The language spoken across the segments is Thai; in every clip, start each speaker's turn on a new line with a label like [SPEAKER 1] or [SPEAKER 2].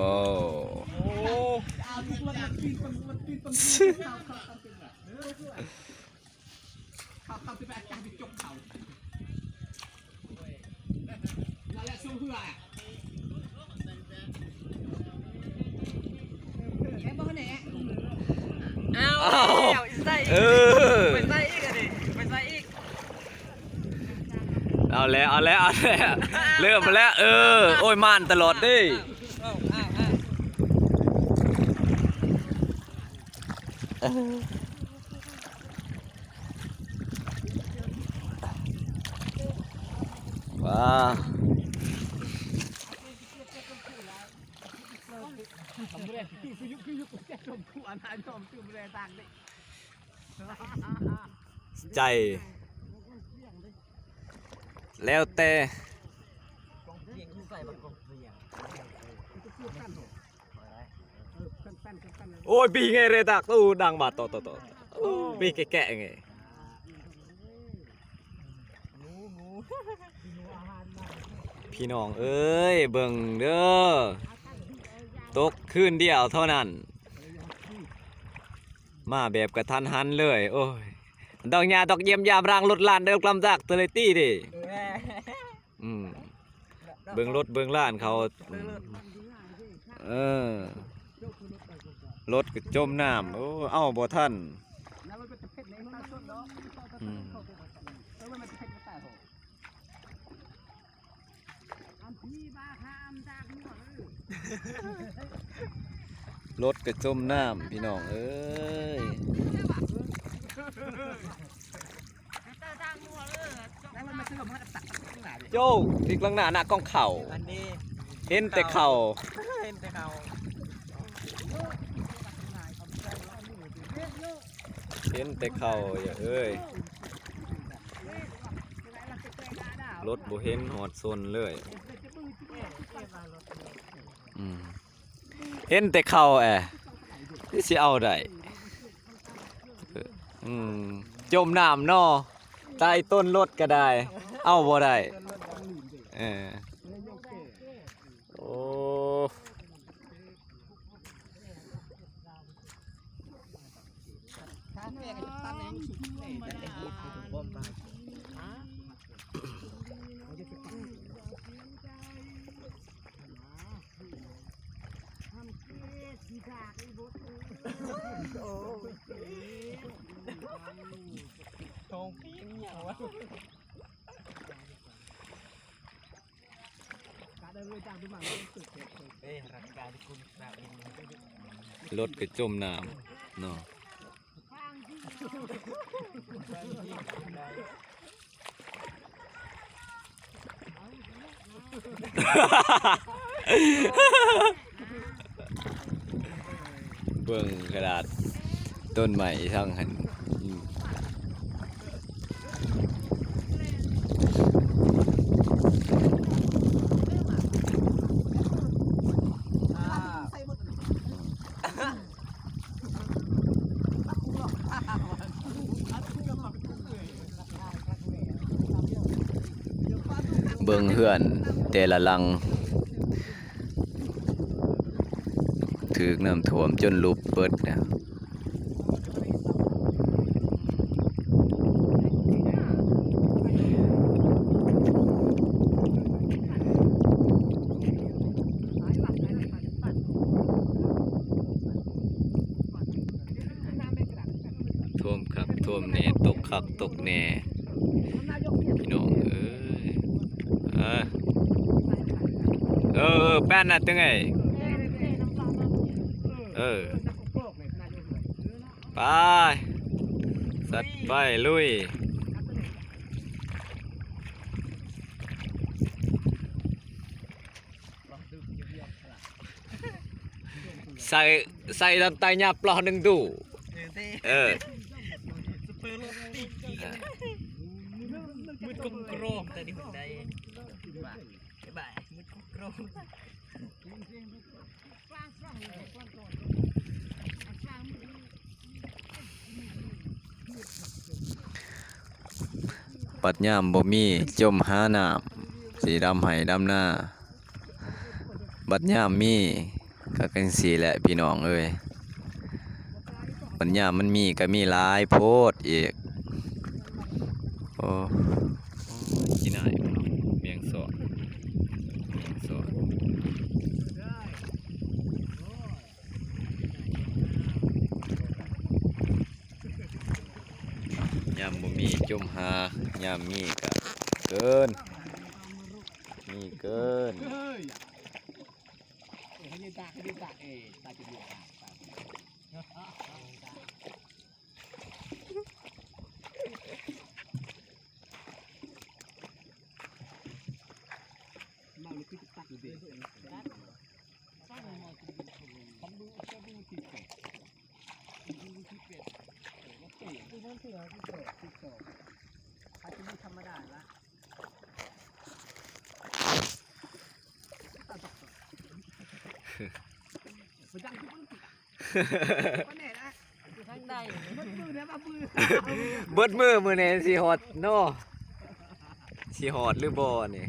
[SPEAKER 1] อ้
[SPEAKER 2] โอ้
[SPEAKER 3] เขาเขาไปอาจารย์ไปจกเขานั่นแหละสู้เพื่ออะแค่บอกเนี่ย
[SPEAKER 2] เอา
[SPEAKER 1] อ้าว
[SPEAKER 2] แล้วอีกใส่อีก
[SPEAKER 1] เออ
[SPEAKER 2] ไปใส่อีกอะดิไปใส่อีก
[SPEAKER 1] เอาแล้ว เอาแล้ว เอาแล้ว เริ่มมาแล้ว เออ โอ้ยม่านตลอดดิ
[SPEAKER 3] งดิ
[SPEAKER 1] ใจ แล้วแต่
[SPEAKER 2] กองเพียงคือใส่บักกองเพียง
[SPEAKER 3] สั้น ๆสั้นๆ
[SPEAKER 1] โอ้ยปีไงเรตักตู้ดังบาดต่อต่อต่อโอ้ปีแกะๆไง
[SPEAKER 2] งูงู
[SPEAKER 1] พี่น้องเอ้ยเบิ่งเด้อตกคืนเดียวเท่านั้น มาแบบกระทันหันเลย โอ้ย ดอกหญ้าดอกเยี่ยมยามรางรถลานเดินกลำจากเตลตี้ดิ
[SPEAKER 2] แม่
[SPEAKER 1] อืมเบิ่งรถเบิ่งล้านเขา เออ รถก็จมน้ำโอ้เอ้าบ่ทัน
[SPEAKER 3] แล้วมันจะเผ็ดในมันต้นเนาะ
[SPEAKER 1] อืม
[SPEAKER 3] เออมันจะเผ็ดมาแต่โหอันพี่บ้าข้ามจากหัวเลย
[SPEAKER 1] รถก็จมน้ำพี่น้องเอ้ย
[SPEAKER 3] แล้วมันมาซื้อมาตัดข้างหน้าดิ
[SPEAKER 1] โจอีกลังหน้าหน้ากล้องเข่า
[SPEAKER 2] อันนี้
[SPEAKER 1] เห็นแต่เข่า
[SPEAKER 2] เห็นแต่เขา
[SPEAKER 1] เห็นแต่เข่าอย่าเอ้ยรถบ่เห็นหอดซนเลยเห็นแต่เข่าแอะนี่สิเอาได้เอออืมจมน้ำนอใต้ต้นรถก็ได้ เอาบ่ได้เออโอ้
[SPEAKER 3] ข้ามแม่ก็จะตันเองสุดเลยแต่ไอ้หัวคือบ่มไปโอ้
[SPEAKER 2] ทองเพียง อย่างวะ
[SPEAKER 3] การเดินเลยจากดูมันสุดเอ้
[SPEAKER 2] ยรักการที่คุณสาวเอง
[SPEAKER 1] รถก็จมน้ำเนาะเบิ่งกระดาษต้นใหม่ทั้งหันอืม
[SPEAKER 2] อ่า
[SPEAKER 3] ใส่หมด
[SPEAKER 1] เบิงเฮือน แต่ละลังถือน้ำท่วมจนลุบเปิดเนี่ยท่วมคัก ท่วมแน่ตกคักตกแน่พี่น้องเอ้ยเอเออเออแป้นน่ะตึงไงเออไปสัตว์ไปลุยใส่ใส่ลำไตหยาปลอหนึ่งดู
[SPEAKER 2] เออสิ
[SPEAKER 1] เออ
[SPEAKER 2] สเปอร์โล มืดกลมโกรมแต่ดิหุ่นใดบ่ายบ่ายมืดกลมโกรม
[SPEAKER 1] ปัดย่ามบ่มีจมหาน้ำสีดำไห้ดำหน้า บัดย่ามมีก็เป็นสีแหละพี่น้องเอ้ยปัญญามันมีก็มีหลายโพดอีก อ้ที่ไหนวะเนาะเมียงสอดเมียงสอดยามบ่มีจมหายามมีก็เกิน มีเกิน
[SPEAKER 3] เฮ้ยเอ้ยให้ตาให้ตาเอ้ยตาจะดีตาตามาเลยคือตักอยู่ดิทำดูแค่ดูที่เป็ดดูที่เป็ดแล้วเป็ดดู เสือที่เป็ดที่เป็ดอาจจะไม่ธรรมดาละไปดังทุกคนก็แน่นะ
[SPEAKER 2] ข้างใด
[SPEAKER 3] มันมือมือ
[SPEAKER 1] เบิดมือมือนี่สิฮอดเนาะสิฮอดหรือบ่
[SPEAKER 3] เนี่ย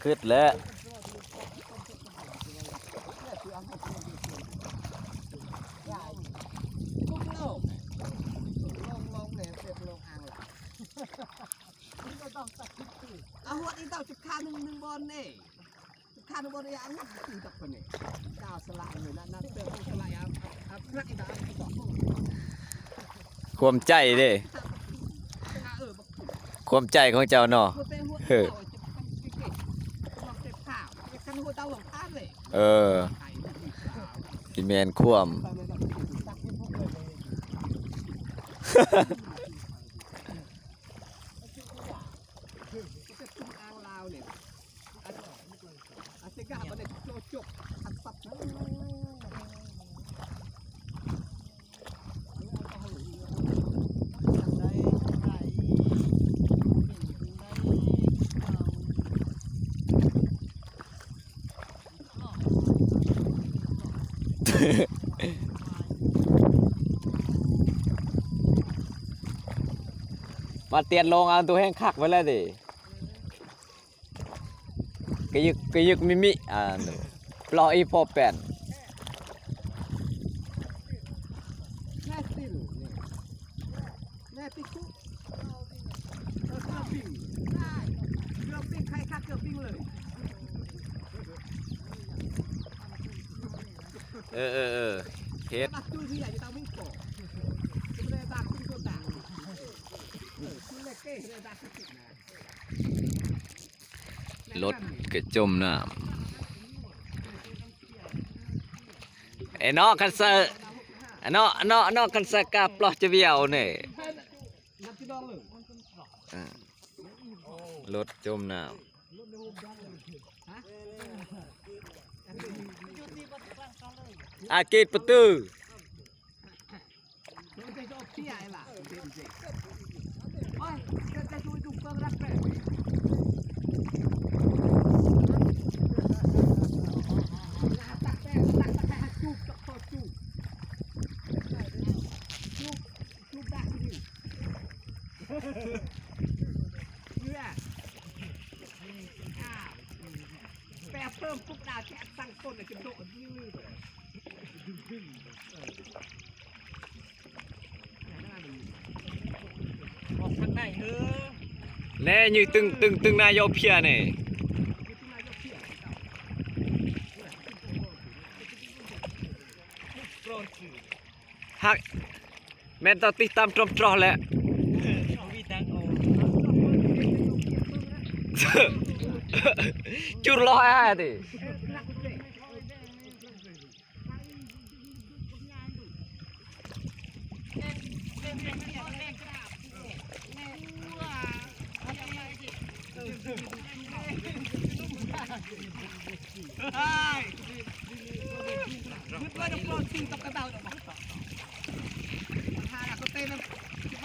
[SPEAKER 3] บัติเองโยกโยกโยก
[SPEAKER 1] เด้ยขึ้นแล้ว
[SPEAKER 3] ทุกโลกลงลงเนี่ยเสร็จลงอ่างหลังก็ต้องตัดทิศคือเอาหัวอีเต่าจุดคาหนึ่งหนึ่งบอลเนี่ยจุดคาหนึ่งบอลเนี่ยอันนี้คือตับคนเนี่ยดาวสลายเลยนะนั่นเติมสลายอะอะพระอีดาวที่สอง
[SPEAKER 1] ความใจเด้
[SPEAKER 3] เออบัก
[SPEAKER 1] ความใจของเจ้าเนาะ ออสิแมนควา มมาเตียนลงเอาตัวแห้งคักไว้แล้วดิกะยึกกะยึกมิมิอ่าหนูปลออีพอแปน
[SPEAKER 3] แม่ติลแม่ติคุเออเครื่องปิ้งได้เครื่องปิ้งใครคัดเครื่องปิ้งเลย
[SPEAKER 1] เออเออเออเฮ็ด
[SPEAKER 3] บักจูที่ใหญ่จะต้องวิ่งโกจะไม่ได้บักขึ้นตัวต่างเออคุณเล็กเก้เลยบักขึ้นนะ
[SPEAKER 1] รถกระจมน้ำไอ้เนาะคันเซอร์ไอเนาะเนาะเนาะคันเซอร์กาปลอจะเบี้ยวนี่
[SPEAKER 3] นับที่ดองเลย
[SPEAKER 1] รถจมน้ำอาเกตประตู
[SPEAKER 3] มันจะเอาเที่ยไอ้ล่ะเด็กๆโอ้ยจะจะช่วยดูเพิ่มรักแม่ตักแป้งตักตักแป้งจูบตักพอจูบจูบจูบได้ที่นี่ เนี่ยอ้าวแปะเพิ่มปุ๊บดาวแค่ตั้งต้นเลยจะโดดยืดดึงออไหนหน้าดี
[SPEAKER 2] ออกทางไหนเด้อ
[SPEAKER 1] แน่ยืดตึงตึงตึงนายกเพียเนี่
[SPEAKER 2] โปรดสื่อ
[SPEAKER 1] ฮักแม่นต้องติดตามตรมตรอแหล้ว
[SPEAKER 2] มีทางออก
[SPEAKER 1] จุดร้อยห้าดิ
[SPEAKER 3] เ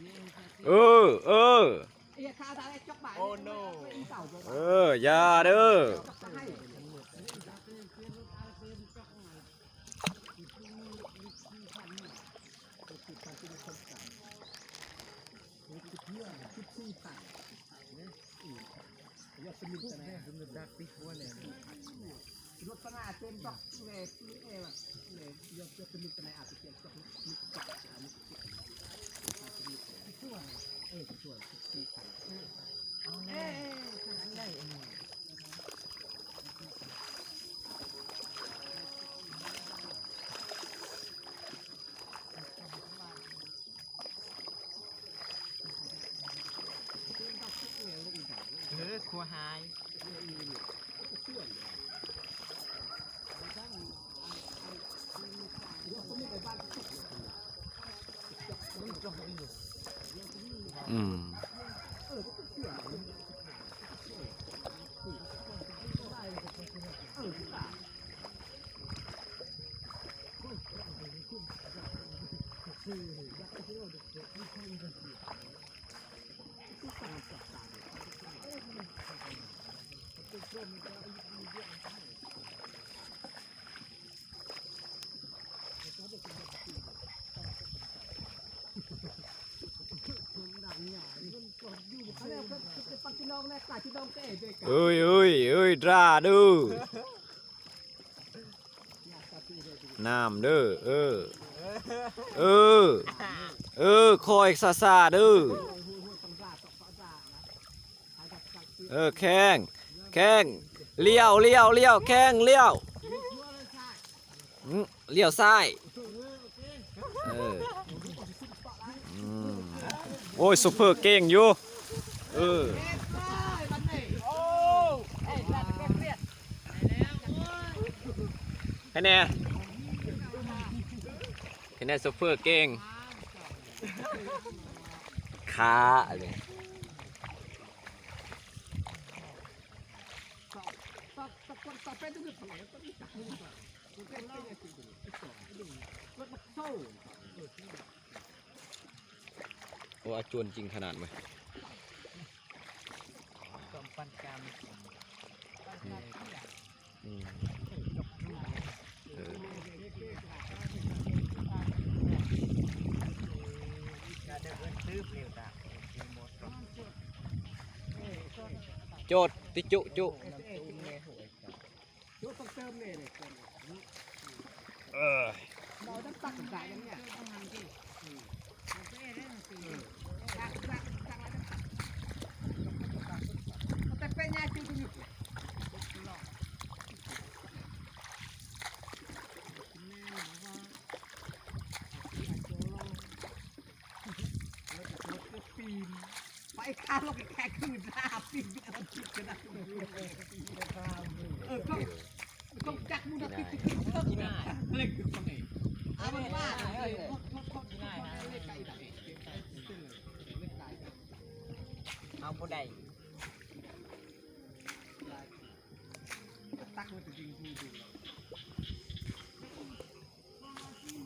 [SPEAKER 3] ต้องต้องต้องต้องอยาก ให้เราไม่ยืนเลย
[SPEAKER 2] ในกินไหนกินไหนกินไหน
[SPEAKER 3] แน่
[SPEAKER 2] เอ้ย
[SPEAKER 1] อ้าวขอถ้วยแล้วบัดนี้
[SPEAKER 2] เออทางที่
[SPEAKER 3] แค่ดูมันก็คือเลยเลยรักด้วยจริงเลยอาปืนมุดแสงเลยอาปืนบำรุงตัวแห้งสิอะบำรุงเลยอาปืนจกยาบำรุงอะจะบอกบุรุษมุดยายาเดี๋ยาบำรุงอาเป็นจกที่บำรุงแจ้งไม่ไว้ตีเลยบ้างเอออาดาวเลยมันจะจุดจุดบำรุงแจ้งได้ยาดิบก้อนแจ้ง
[SPEAKER 1] เออเออ
[SPEAKER 3] เอ้ยข้าไอ้จกบ่าย
[SPEAKER 2] โอ้โน
[SPEAKER 1] เอออย่าเด้อ
[SPEAKER 3] ให้รถขนาดเต็มจอกเลยเอ้ยเลยยกยกเป็นมิตรในอาจจะเก็บจอกมิตรจอกอามิตรช่วยเออช่วยสี่พัน
[SPEAKER 2] เอาแน่ขนาดได้อันนี้เออครัวหาย
[SPEAKER 1] อืม
[SPEAKER 3] เขาเรียกว่าเป็นปักชินองนะกาชินองเต้เด็ก
[SPEAKER 1] เอ้ยเอ้ยเอ้ยดราเด้อน้ำเด้อเออเออเออคอยซาซาเด้อเออแข้งแข้งเลี้ยวเลี้ยวเลี้ยวแข้งเลี้ยวอืมเลี้ยวซ้ายเอออืมโอ้ยซุปเปอร์เก่งอยู่ เออ
[SPEAKER 2] โอ้เอ้ยจัดแก้เครียด
[SPEAKER 1] ให้แน่ให้แน่ซุปเปอร์เก่งขาอะไร
[SPEAKER 3] ตอกตอกคนตอกเป็นตัวหนึ่งของเราต้องมีจักรมือก่อนมันเป็นเล่าอ้สองไรโอ้
[SPEAKER 1] อาจวนจริงขนาดไหม
[SPEAKER 2] กำปั้นกาม
[SPEAKER 1] อืมเออ
[SPEAKER 2] จะเดินซื้อเปลี่ยวตาหมด
[SPEAKER 1] โจดติจุจุ
[SPEAKER 3] ยกต้องเติมเลยเลย
[SPEAKER 1] เออ
[SPEAKER 3] เราต้องตักสายอย่างเนี้ยตักตักตักอะไรตักแต่เป็นยาจิ้มจิ้ม ไป ข้าวลงแค่คืนหน้าปีนอะไรคิดกันนะเออก็ต้องจักมุนติดติดเพิ่มนะเล่นคือคนไหนเอามันว่าเอ้ยทดทดง่ายนะเล่นไก่ไหนเล่นไก่
[SPEAKER 2] เอาผู้ใด
[SPEAKER 3] ตักมันจะยิงดู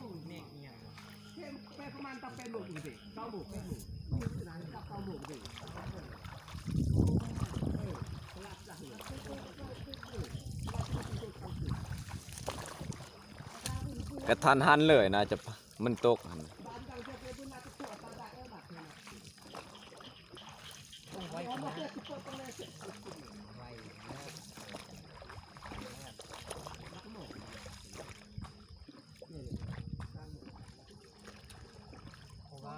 [SPEAKER 3] ดู
[SPEAKER 2] เมฆเงียบ
[SPEAKER 3] เฮ้ยแม่ผม มาณ ต้องเป็นหมูสิเต้าหมูเป็นหมูหมูนั้นกับเต้าหมูสิ
[SPEAKER 1] กระทันหันเลยนะจะมันตกหัน
[SPEAKER 2] ต้องไว้ขนาดเพราะว่า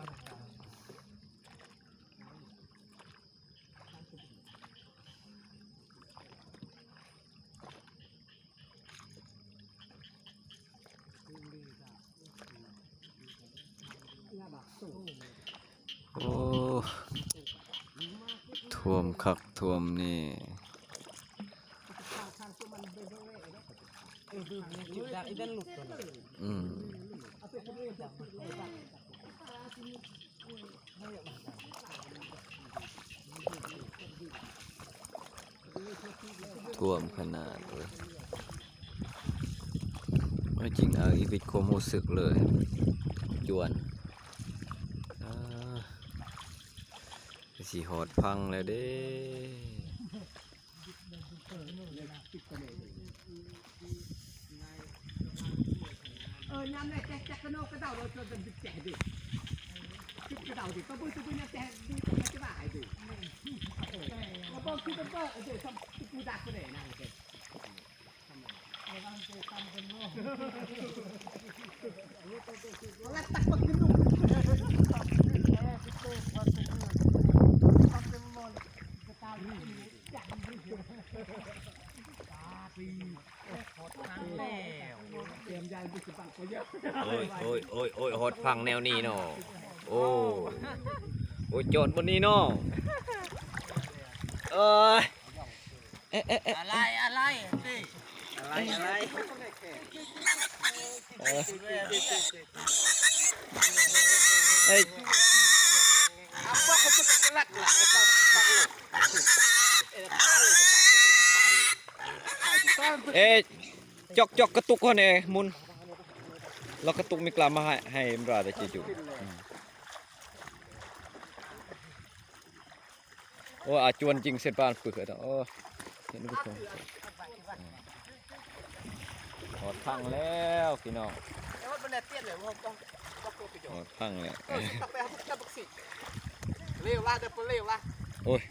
[SPEAKER 1] โอ้ท่วมคักท่วมนี่
[SPEAKER 2] อื
[SPEAKER 1] มท่วมขนาดเลยไม่จริงเอาอีวิตความรู้สึกเลยจวนอ่า สีหอดพังแล้วเด้
[SPEAKER 3] เออยามแรกแจ๊กแจ๊กกระโนกกระเดาเราจนเป็นแจ๊กดิคิดกระเดาดิก็บุ้ยตุ้ยเนี่ยแจ๊กดิแจ๊กจะบ่ายดิแล้วก็คิดเป็นเบอร์เดี๋ยวทำกูดักก็ได้นะเด็กแล้วตักปักกินดู
[SPEAKER 2] ทางแล้ว
[SPEAKER 3] เตรียมยาบุษบังก็เยอะ
[SPEAKER 1] โอ้ยโอ้ยโอ้ยโอ้ยหอดพังแนวนี้เนาะโอ้โอ้ยโจดบนนี้เนาะเอ้ยเอ๊ะเอ๊ะเอ๊ะ
[SPEAKER 2] อะไรอะไรสิอะไรอะไร
[SPEAKER 1] เอ้ย
[SPEAKER 3] Apa kau tu kelat lah kau tak lu. Eh,
[SPEAKER 1] เอ๊ะจอก จอกกระตุกเรากระตุกไม่กลามาให้ให้มราได้จีจูอืมโอ้อาจวนจริงเสร็จบ้านปึกเลยโอ้เห็นผู้ชมหอดพังแล้วพี่น้องหอดพังแล้ว
[SPEAKER 3] Tak payah tak beksi. Lew lah, dah lew lah.
[SPEAKER 1] โอ้ย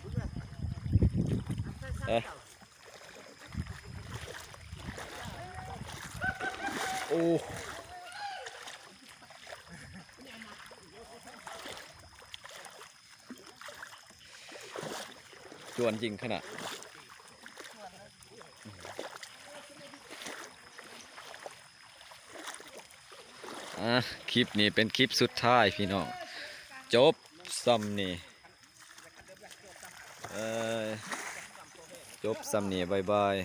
[SPEAKER 1] เอ้ยโอ้ วนจริงขนาดอะคลิปนี้เป็นคลิปสุดท้ายพี่น้อง จบซ้ำนี่เอ้ยจบซ้ำนี่บายบาย